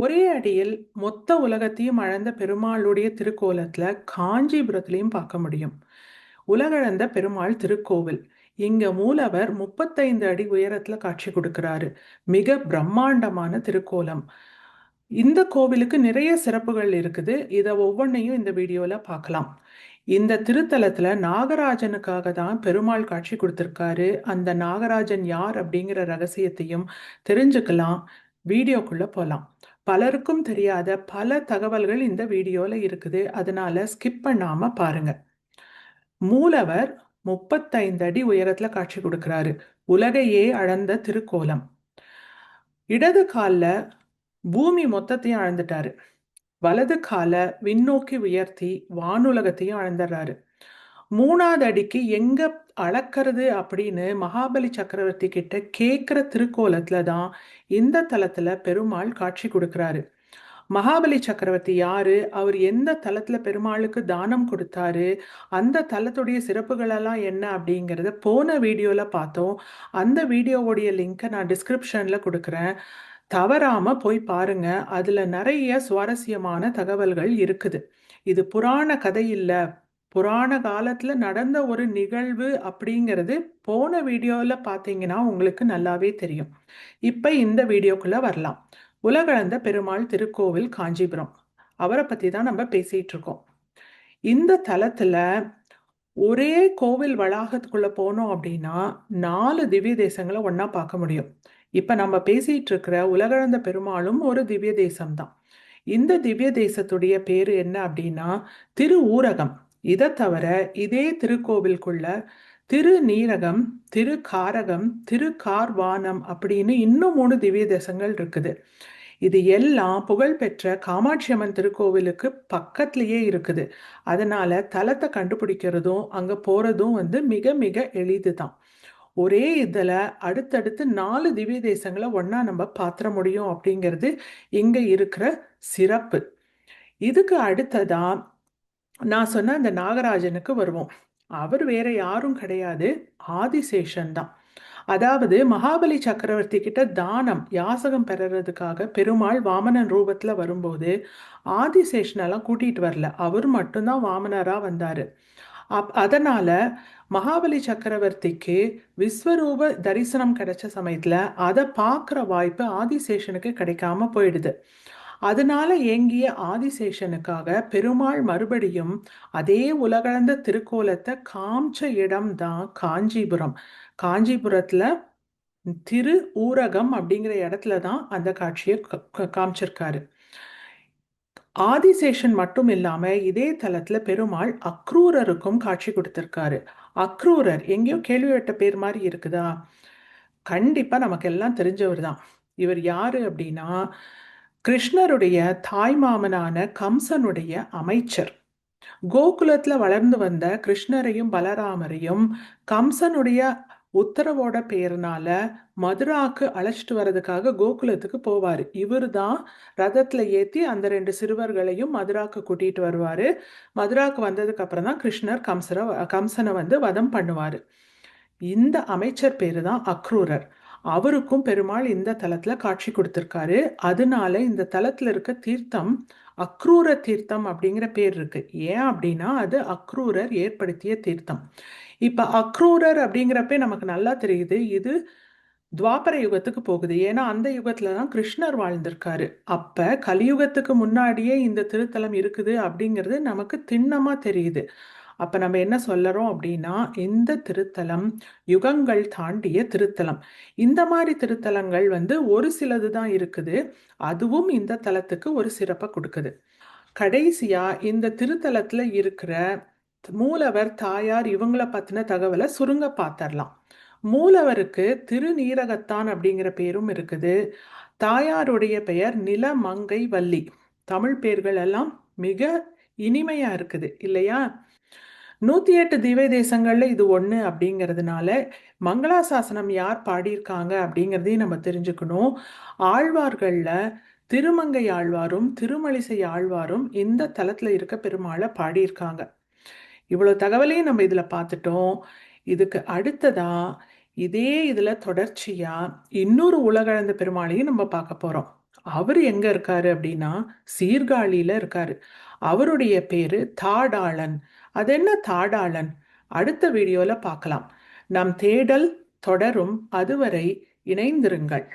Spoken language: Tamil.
ஒரே அடியில் மொத்த உலகத்தையும் அழந்த பெருமாளுடைய திருக்கோலத்துல காஞ்சிபுரத்திலையும் பார்க்க முடியும். உலகழந்த பெருமாள் திருக்கோவில். இங்க மூலவர் முப்பத்தைந்து அடி உயரத்துல காட்சி கொடுக்கிறாரு. மிக பிரம்மாண்டமான திருக்கோலம். இந்த கோவிலுக்கு நிறைய சிறப்புகள் இருக்குது. இதை ஒவ்வொன்றையும் இந்த வீடியோவில் பார்க்கலாம். இந்த திருத்தலத்துல நாகராஜனுக்காக தான் பெருமாள் காட்சி கொடுத்துருக்காரு. அந்த நாகராஜன் யார் அப்படிங்கிற ரகசியத்தையும் தெரிஞ்சுக்கலாம். வீடியோக்குள்ள போலாம். பலருக்கும் தெரியாத பல தகவல்கள் இந்த வீடியோல இருக்குது. அதனால ஸ்கிப் பண்ணாம பாருங்க. மூலவர் முப்பத்தைந்து அடி உயரத்துல காட்சி கொடுக்கிறாரு. உலகையே அளந்த திருக்கோலம். இடது காலில் பூமி மொத்தத்தையும் அளந்துட்டாரு வலது கால விண்ணோக்கி உயர்த்தி வானுலகத்தையும் அளந்துடுறாரு மூணாவது அடிக்கு எங்க அளக்கிறது அப்படின்னு மகாபலி சக்கரவர்த்தி கிட்ட கேட்குற திருக்கோலத்துல தான் இந்த தலத்துல பெருமாள் காட்சி கொடுக்கிறாரு. மகாபலி சக்கரவர்த்தி யாரு? அவர் எந்த தலத்துல பெருமாளுக்கு தானம் கொடுத்தாரு? அந்த தலத்துடைய சிறப்புகளெல்லாம் என்ன அப்படிங்கிறத போன வீடியோல பார்த்தோம். அந்த வீடியோவுடைய லிங்கை நான் டிஸ்கிரிப்ஷன்ல கொடுக்குறேன். தவறாம போய் பாருங்க. அதுல நிறைய சுவாரஸ்யமான தகவல்கள் இருக்குது. இது புராண கதை இல்ல. புராண காலத்துல நடந்த ஒரு நிகழ்வு அப்படிங்கிறது போன வீடியோல பாத்தீங்கன்னா உங்களுக்கு நல்லாவே தெரியும். இப்ப இந்த வீடியோக்குள்ள வரலாம். உலகளந்த பெருமாள் திருக்கோவில் காஞ்சிபுரம். அவரை பத்தி தான் நம்ம பேசிட்டு இருக்கோம். இந்த தலத்துல ஒரே கோவில் வளாகத்துக்குள்ள போனோம் அப்படின்னா நாலு திவ்ய தேசங்களை ஒன்னா பார்க்க முடியும். இப்போ நம்ம பேசிகிட்டு இருக்கிற உலகளந்த பெருமாளும் ஒரு திவ்ய தேசம்தான் இந்த திவ்ய தேசத்துடைய பேர் என்ன அப்படின்னா திரு ஊரகம் இதை தவிர இதே திருக்கோவிலுக்குள்ள திரு நீரகம் திரு காரகம் திரு கார்வானம் அப்படின்னு இன்னும் மூணு திவ்ய தேசங்கள் இருக்குது. இது எல்லாம் புகழ்பெற்ற காமாட்சி அம்மன் திருக்கோவிலுக்கு பக்கத்துலயே இருக்குது. அதனால தலத்தை கண்டுபிடிக்கிறதும் அங்கே போகிறதும் வந்து மிக மிக எளிது தான் ஒரே இதில் அடுத்தடுத்து நாலு திவ்ய தேசங்களை ஒன்றா நம்ம பாத்திர முடியும் அப்படிங்கிறது இங்கே இருக்கிற சிறப்பு. இதுக்கு அடுத்ததாக நான் சொன்ன அந்த நாகராஜனுக்கு வருவோம். அவர் வேற யாரும் கிடையாது. ஆதிசேஷன் தான். அதாவது மகாபலி சக்கரவர்த்தி கிட்ட தானம் யாசகம் பெறறதுக்காக பெருமாள் வாமனன் ரூபத்தில் வரும்போது ஆதிசேஷனெல்லாம் கூட்டிகிட்டு வரல. அவர் மட்டும்தான் வாமனராக வந்தார். அப் அதனால் மகாபலி சக்கரவர்த்திக்கு விஸ்வரூப தரிசனம் கிடைச்ச சமயத்தில் அதை பார்க்குற வாய்ப்பு ஆதிசேஷனுக்கு கிடைக்காம போயிடுது. அதனால ஏங்கிய ஆதிசேஷனுக்காக பெருமாள் மறுபடியும் அதே உலகளந்த திருக்கோலத்தை காமிச்ச இடம் தான் காஞ்சிபுரம். காஞ்சிபுரத்தில் திரு ஊரகம் அப்படிங்கிற இடத்துல தான் அந்த காட்சியை காமிச்சிருக்காரு. ஆதிசேஷன் மட்டும் இல்லாம இதே தலத்துல பெருமாள் அக்ரூரருக்கும் காட்சி கொடுத்திருக்காரு. அக்ரூரர் எங்கேயோ கேள்விப்பட்ட பேர் மாதிரி இருக்குதா? கண்டிப்பா நமக்கு எல்லாம் தெரிஞ்சவர் தான் இவர் யாரு அப்படின்னா கிருஷ்ணருடைய தாய் மாமனான கம்சனுடைய அமைச்சர். கோகுலத்துல வளர்ந்து வந்த கிருஷ்ணரையும் பலராமரையும் கம்சனுடைய உத்தரவோட பேருனால மதுராக்கு அழைச்சிட்டு வர்றதுக்காக கோகுலத்துக்கு போவார். இவர் தான் ரதத்தில் ஏற்றி அந்த ரெண்டு சிறுவர்களையும் மதுராக்கு கூட்டிகிட்டு வருவார். மதுராக்கு வந்ததுக்கு அப்புறம் தான் கிருஷ்ணர் கம்சரை கம்சனை வந்து வதம் பண்ணுவார். இந்த அமைச்சர் பேர் தான் அக்ரூரர். அவருக்கும் பெருமாள் இந்த தலத்துல காட்சி கொடுத்துருக்காரு. அதனால இந்த தலத்துல இருக்க தீர்த்தம் அக்ரூர தீர்த்தம் அப்படிங்கிற பேர் இருக்கு. ஏன் அப்படின்னா அது அக்ரூரர் ஏற்படுத்திய தீர்த்தம். இப்ப அக்ரூரர் அப்படிங்கிறப்பே நமக்கு நல்லா தெரியுது இது துவாபர யுகத்துக்கு போகுது. ஏன்னா அந்த யுகத்துல தான் கிருஷ்ணர் வாழ்ந்திருக்காரு. அப்ப கலியுகத்துக்கு முன்னாடியே இந்த திருத்தலம் இருக்குது அப்படிங்கிறது நமக்கு திண்ணமா தெரியுது. அப்ப நம்ம என்ன சொல்லறோம் அப்படின்னா இந்த திருத்தலம் யுகங்கள் தாண்டிய திருத்தலம். இந்த மாதிரி திருத்தலங்கள் வந்து ஒரு சிலது தான் இருக்குது. அதுவும் இந்த தலத்துக்கு ஒரு சிறப்பை கொடுக்குது. கடைசியா இந்த திருத்தலத்துல இருக்கிற மூலவர் தாயார் இவங்கள பத்தின தகவலை சுருங்க பார்த்தரலாம் மூலவருக்கு திருநீரகத்தான் அப்படிங்கிற பேரும் இருக்குது. தாயாருடைய பெயர் நிலமங்கை வள்ளி தமிழ் பேர்கள் எல்லாம் மிக இனிமையா இருக்குது இல்லையா? நூற்றி எட்டு திவ்ய தேசங்களில் இது ஒன்று அப்படிங்கிறதுனால மங்களாசாசனம் யார் பாடியிருக்காங்க அப்படிங்கிறதையும் நம்ம தெரிஞ்சுக்கணும். ஆழ்வார்களில் திருமங்கை ஆழ்வாரும் திருமலிசை ஆழ்வாரும் இந்த தலத்தில் இருக்க பெருமாளை பாடியிருக்காங்க. இவ்வளோ தகவலையும் நம்ம இதில் பார்த்துட்டோம். இதுக்கு அடுத்ததாக இதே இதில் தொடர்ச்சியாக இன்னொரு உலகளந்த பெருமாளையும் நம்ம பார்க்க போகிறோம் அவர் எங்க இருக்காரு அப்படின்னா சீர்காழியில இருக்காரு. அவருடைய பேரு தாடாளன். அது என்ன தாடாளன்? அடுத்த வீடியோல பார்க்கலாம் நம் தேடல் தொடரும். அதுவரை இணைந்திருங்கள்.